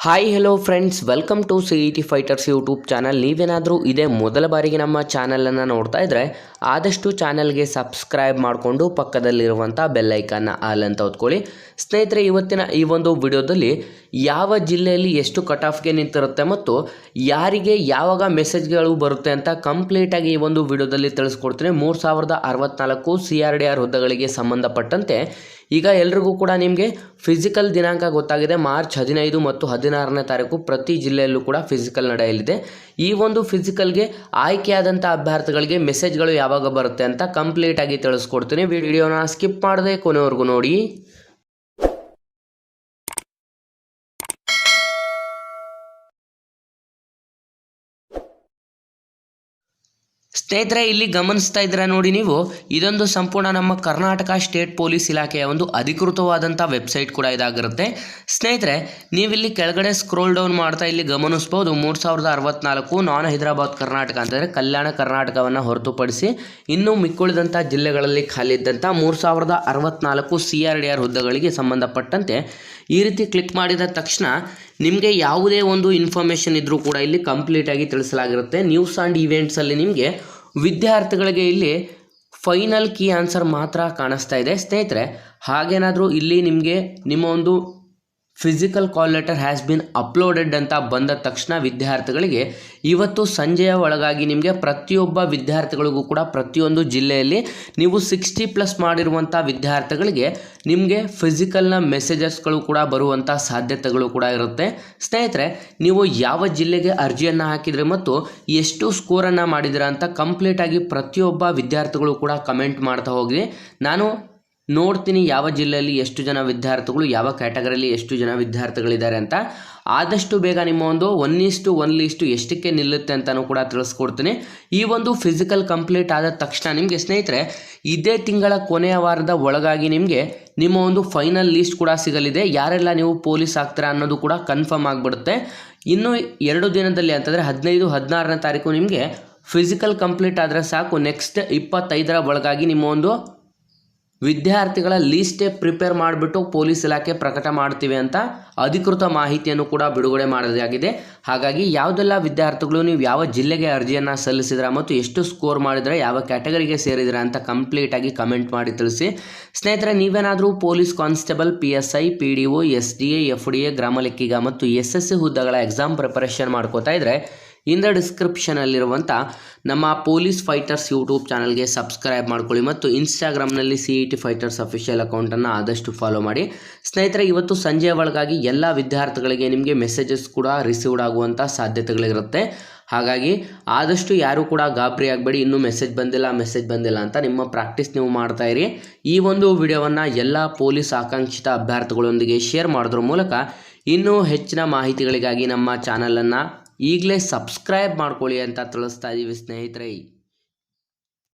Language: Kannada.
Hi hello friends welcome to C E T fighters YouTube channel ನೀವೇನಾದರೂ ಇದೇ ಮೊದಲ ಬಾರಿಗೆ ನಮ್ಮ ಚಾನಲನ್ನು ನೋಡ್ತಾ ಇದ್ದರೆ ಆದಷ್ಟು ಚಾನಲ್ಗೆ ಸಬ್ಸ್ಕ್ರೈಬ್ ಮಾಡಿಕೊಂಡು ಪಕ್ಕದಲ್ಲಿರುವಂಥ ಬೆಲ್ಲೈಕನ್ನ ಆಲ್ ಅಂತ ಹೊತ್ಕೊಳ್ಳಿ. ಸ್ನೇಹಿತರೆ, ಇವತ್ತಿನ ಈ ಒಂದು ವಿಡಿಯೋದಲ್ಲಿ ಯಾವ ಜಿಲ್ಲೆಯಲ್ಲಿ ಎಷ್ಟು ಕಟ್ ಆಫ್ಗೆ ನಿಂತಿರುತ್ತೆ ಮತ್ತು ಯಾರಿಗೆ ಯಾವಾಗ ಮೆಸೇಜ್ಗಳು ಬರುತ್ತೆ ಅಂತ ಕಂಪ್ಲೀಟಾಗಿ ಈ ಒಂದು ವಿಡಿಯೋದಲ್ಲಿ ತಿಳಿಸ್ಕೊಡ್ತೀನಿ. ಮೂರು ಸಾವಿರದ ಅರವತ್ನಾಲ್ಕು ಸಿ ಆರ್ ಡಿ ಆರ್ ಹುದ್ದೆಗಳಿಗೆ ಸಂಬಂಧಪಟ್ಟಂತೆ ಈಗ ಎಲ್ರಿಗೂ ಕೂಡ ನಿಮಗೆ ಫಿಸಿಕಲ್ ದಿನಾಂಕ ಗೊತ್ತಾಗಿದೆ. ಮಾರ್ಚ್ ಹದಿನೈದು ಮತ್ತು ಹದಿನಾರನೇ ತಾರೀಕು ಪ್ರತಿ ಜಿಲ್ಲೆಯಲ್ಲೂ ಕೂಡ ಫಿಸಿಕಲ್ ನಡೆಯಲಿದೆ. ಈ ಒಂದು ಫಿಸಿಕಲ್ಗೆ ಆಯ್ಕೆಯಾದಂಥ ಅಭ್ಯರ್ಥಿಗಳಿಗೆ ಮೆಸೇಜ್ಗಳು ಯಾವಾಗ ಬರುತ್ತೆ ಅಂತ ಕಂಪ್ಲೀಟಾಗಿ ತಿಳಿಸ್ಕೊಡ್ತೀನಿ. ವಿಡಿಯೋನ ಸ್ಕಿಪ್ ಮಾಡದೆ ಕೊನೆವರೆಗೂ ನೋಡಿ. ಸ್ನೇಹಿತರೆ, ಇಲ್ಲಿ ಗಮನಿಸ್ತಾ ಇದ್ದೀರಾ ನೋಡಿ ನೀವು, ಇದೊಂದು ಸಂಪೂರ್ಣ ನಮ್ಮ ಕರ್ನಾಟಕ ಸ್ಟೇಟ್ ಪೊಲೀಸ್ ಇಲಾಖೆಯ ಒಂದು ಅಧಿಕೃತವಾದಂಥ ವೆಬ್ಸೈಟ್ ಕೂಡ ಇದಾಗಿರುತ್ತೆ. ಸ್ನೇಹಿತರೆ, ನೀವಿಲ್ಲಿ ಕೆಳಗಡೆ ಸ್ಕ್ರೋಲ್ ಡೌನ್ ಮಾಡ್ತಾ ಇಲ್ಲಿ ಗಮನಿಸ್ಬೋದು, ಮೂರು ಸಾವಿರದ ಅರವತ್ನಾಲ್ಕು ನಾನ್ ಹೈದರಾಬಾದ್ ಕರ್ನಾಟಕ ಅಂತಂದರೆ ಕಲ್ಯಾಣ ಕರ್ನಾಟಕವನ್ನು ಹೊರತುಪಡಿಸಿ ಇನ್ನೂ ಮಿಕ್ಕುಳಿದಂಥ ಜಿಲ್ಲೆಗಳಲ್ಲಿ ಖಾಲಿ ಇದ್ದಂಥ ಮೂರು ಸಾವಿರದ ಅರವತ್ನಾಲ್ಕು ಸಿ ಆರ್ ಡಿ ಆರ್ ಹುದ್ದೆಗಳಿಗೆ ಸಂಬಂಧಪಟ್ಟಂತೆ ಈ ರೀತಿ ಕ್ಲಿಕ್ ಮಾಡಿದ ತಕ್ಷಣ ನಿಮಗೆ ಯಾವುದೇ ಒಂದು ಇನ್ಫಾರ್ಮೇಷನ್ ಇದ್ದರೂ ಕೂಡ ಇಲ್ಲಿ ಕಂಪ್ಲೀಟಾಗಿ ತಿಳಿಸಲಾಗಿರುತ್ತೆ. ನ್ಯೂಸ್ ಆ್ಯಂಡ್ ಈವೆಂಟ್ಸಲ್ಲಿ ನಿಮಗೆ ವಿದ್ಯಾರ್ಥಿಗಳಿಗೆ ಇಲ್ಲಿ ಫೈನಲ್ ಕೀ ಆನ್ಸರ್ ಮಾತ್ರ ಕಾಣಿಸ್ತಾ ಇದೆ. ಸ್ನೇಹಿತರೆ, ಹಾಗೇನಾದರೂ ಇಲ್ಲಿ ನಿಮಗೆ ನಿಮ್ಮ ಒಂದು physical call letter has been uploaded ಅಂತ ಬಂದ ತಕ್ಷಣ ವಿದ್ಯಾರ್ಥಿಗಳಿಗೆ ಇವತ್ತು ಸಂಜೆಯ ಒಳಗಾಗಿ ನಿಮಗೆ ಪ್ರತಿಯೊಬ್ಬ ವಿದ್ಯಾರ್ಥಿಗಳಿಗೂ ಕೂಡ ಪ್ರತಿಯೊಂದು ಜಿಲ್ಲೆಯಲ್ಲಿ ನೀವು ಸಿಕ್ಸ್ಟಿ ಪ್ಲಸ್ ಮಾಡಿರುವಂಥ ವಿದ್ಯಾರ್ಥಿಗಳಿಗೆ ನಿಮಗೆ ಫಿಸಿಕಲ್ನ ಮೆಸೇಜಸ್ಗಳು ಕೂಡ ಬರುವಂಥ ಸಾಧ್ಯತೆಗಳು ಕೂಡ ಇರುತ್ತೆ. ಸ್ನೇಹಿತರೆ, ನೀವು ಯಾವ ಜಿಲ್ಲೆಗೆ ಅರ್ಜಿಯನ್ನು ಹಾಕಿದರೆ ಮತ್ತು ಎಷ್ಟು ಸ್ಕೋರನ್ನು ಮಾಡಿದಿರ ಅಂತ ಕಂಪ್ಲೀಟಾಗಿ ಪ್ರತಿಯೊಬ್ಬ ವಿದ್ಯಾರ್ಥಿಗಳು ಕೂಡ ಕಮೆಂಟ್ ಮಾಡ್ತಾ ಹೋಗಿ ನಾನು ನೋಡ್ತೀನಿ ಯಾವ ಜಿಲ್ಲೆಯಲ್ಲಿ ಎಷ್ಟು ಜನ ವಿದ್ಯಾರ್ಥಿಗಳು, ಯಾವ ಕ್ಯಾಟಗರಿಯಲ್ಲಿ ಎಷ್ಟು ಜನ ವಿದ್ಯಾರ್ಥಿಗಳಿದ್ದಾರೆ ಅಂತ. ಆದಷ್ಟು ಬೇಗ ನಿಮ್ಮ ಒಂದು ಒನ್ ಇಷ್ಟು ಒನ್ ಲೀಸ್ಟು ಎಷ್ಟಕ್ಕೆ ನಿಲ್ಲುತ್ತೆ ಅಂತಲೂ ಕೂಡ ತಿಳಿಸ್ಕೊಡ್ತೀನಿ. ಈ ಒಂದು ಫಿಸಿಕಲ್ ಕಂಪ್ಲೀಟ್ ಆದ ತಕ್ಷಣ ನಿಮಗೆ ಸ್ನೇಹಿತರೆ, ಇದೇ ತಿಂಗಳ ಕೊನೆಯ ವಾರದ ಒಳಗಾಗಿ ನಿಮಗೆ ನಿಮ್ಮ ಒಂದು ಫೈನಲ್ ಲೀಸ್ಟ್ ಕೂಡ ಸಿಗಲಿದೆ. ಯಾರೆಲ್ಲ ನೀವು ಪೊಲೀಸ್ ಆಗ್ತೀರಾ ಅನ್ನೋದು ಕೂಡ ಕನ್ಫರ್ಮ್ ಆಗಿಬಿಡುತ್ತೆ. ಇನ್ನು ಎರಡು ದಿನದಲ್ಲಿ ಅಂತಂದರೆ ಹದಿನೈದು, ಹದಿನಾರನೇ ತಾರೀಕು ನಿಮಗೆ ಫಿಸಿಕಲ್ ಕಂಪ್ಲೀಟ್ ಆದರೆ ಸಾಕು. ನೆಕ್ಸ್ಟ್ ಇಪ್ಪತ್ತೈದರ ಒಳಗಾಗಿ ನಿಮ್ಮ ಒಂದು ವಿದ್ಯಾರ್ಥಿಗಳ ಲೀಸ್ಟೇ ಪ್ರಿಪೇರ್ ಮಾಡಿಬಿಟ್ಟು ಪೊಲೀಸ್ ಇಲಾಖೆ ಪ್ರಕಟ ಮಾಡ್ತೀವಿ ಅಂತ ಅಧಿಕೃತ ಮಾಹಿತಿಯನ್ನು ಕೂಡ ಬಿಡುಗಡೆ ಮಾಡೋದಾಗಿದೆ ಹಾಗಾಗಿ ಯಾವುದೆಲ್ಲ ವಿದ್ಯಾರ್ಥಿಗಳು ನೀವು ಯಾವ ಜಿಲ್ಲೆಗೆ ಅರ್ಜಿಯನ್ನು ಸಲ್ಲಿಸಿದ್ರ ಮತ್ತು ಎಷ್ಟು ಸ್ಕೋರ್ ಮಾಡಿದರೆ, ಯಾವ ಕ್ಯಾಟಗರಿಗೆ ಸೇರಿದಿರ ಅಂತ ಕಂಪ್ಲೀಟಾಗಿ ಕಮೆಂಟ್ ಮಾಡಿ ತಿಳಿಸಿ. ಸ್ನೇಹಿತರೆ, ನೀವೇನಾದರೂ police constable, P S I, P D O, S D A, F D A, ಗ್ರಾಮ ಲೆಕ್ಕಿಗ ಮತ್ತು ಎಸ್ ಎಸ್ ಸಿ ಹುದ್ದೆಗಳ ಎಕ್ಸಾಮ್ ಪ್ರಿಪರೇಷನ್ ಮಾಡ್ಕೋತಾ ಇದ್ದರೆ ಇಂದ ಡಿಸ್ಕ್ರಿಪ್ಷನಲ್ಲಿರುವಂಥ ನಮ್ಮ ಪೊಲೀಸ್ ಫೈಟರ್ಸ್ ಯೂಟ್ಯೂಬ್ ಚಾನಲ್ಗೆ ಸಬ್ಸ್ಕ್ರೈಬ್ ಮಾಡ್ಕೊಳ್ಳಿ ಮತ್ತು ಇನ್ಸ್ಟಾಗ್ರಾಮ್ನಲ್ಲಿ C E T fighters official ಅಕೌಂಟನ್ನು ಆದಷ್ಟು ಫಾಲೋ ಮಾಡಿ. ಸ್ನೇಹಿತರೆ, ಇವತ್ತು ಸಂಜೆ ಒಳಗಾಗಿ ಎಲ್ಲ ವಿದ್ಯಾರ್ಥಿಗಳಿಗೆ ನಿಮಗೆ ಮೆಸೇಜಸ್ ಕೂಡ ರಿಸೀವ್ಡ್ ಆಗುವಂಥ ಸಾಧ್ಯತೆಗಳಿರುತ್ತೆ. ಹಾಗಾಗಿ ಆದಷ್ಟು ಯಾರೂ ಕೂಡ ಗಾಬರಿ ಆಗಬೇಡಿ, ಇನ್ನೂ ಮೆಸೇಜ್ ಬಂದಿಲ್ಲ ಮೆಸೇಜ್ ಬಂದಿಲ್ಲ ಅಂತ ನಿಮ್ಮ ಪ್ರಾಕ್ಟೀಸ್ ನೀವು ಮಾಡ್ತಾ ಇರಿ. ಈ ಒಂದು ವಿಡಿಯೋವನ್ನು ಎಲ್ಲ ಪೊಲೀಸ್ ಆಕಾಂಕ್ಷಿತ ಅಭ್ಯರ್ಥಿಗಳೊಂದಿಗೆ ಶೇರ್ ಮಾಡೋದ್ರ ಮೂಲಕ ಇನ್ನೂ ಹೆಚ್ಚಿನ ಮಾಹಿತಿಗಳಿಗಾಗಿ ನಮ್ಮ ಚಾನಲನ್ನು ಈಗಲೇ ಸಬ್ಸ್ಕ್ರೈಬ್ ಮಾಡ್ಕೊಳ್ಳಿ ಅಂತ ತಿಳಿಸ್ತಾ ಇದ್ದೀವಿ ಸ್ನೇಹಿತರೆ.